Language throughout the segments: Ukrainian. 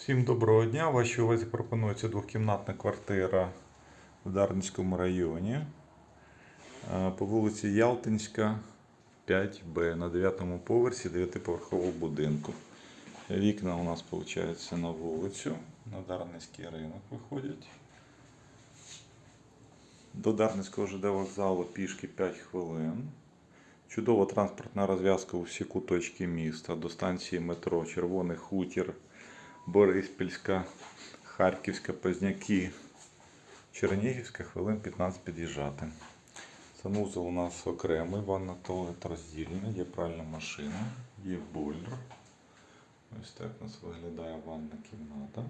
Всім доброго дня. Вашій увазі пропонується двохкімнатна квартира в Дарницькому районі е, по вулиці Ялтинська, 5Б на 9 поверсі 9-поверхового будинку. Вікна у нас виходить на вулицю, на Дарницький ринок виходять. До Дарницького ЖД вокзалу пішки 5 хвилин. Чудова транспортна розв'язка у всі куточки міста до станції метро Червоний хутір, Бориспільська, Харківська, Позняки, Чернігівська, хвилин 15 під'їжджати. Санузел у нас окремий, ванна туалет роздільна, є пральна машина, є бойлер. Ось так у нас виглядає ванна кімната.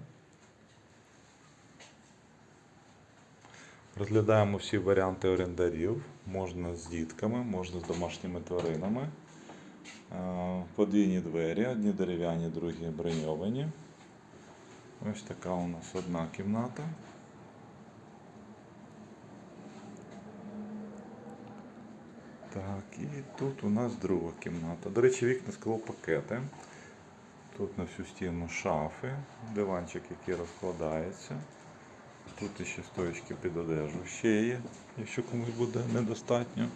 Розглядаємо всі варіанти орендарів. Можна з дітками, можна з домашніми тваринами. Е, Подвійні двері, одні дерев'яні, другі броньовані. Ось така у нас одна кімната. Так, і тут у нас друга кімната. До речі, вікна склопакети. Тут на всю стіну шафи, диванчик, який розкладається. Тут ще стоечки під одежу ще є, якщо комусь буде недостатньо.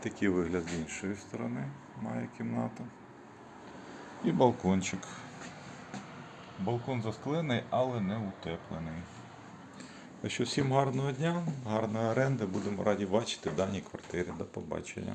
Такий вигляд з іншої сторони має кімната. І балкончик. Балкон засклений, але не утеплений. Що всім гарного дня, гарної оренди. Будемо раді бачити в даній квартирі. До побачення.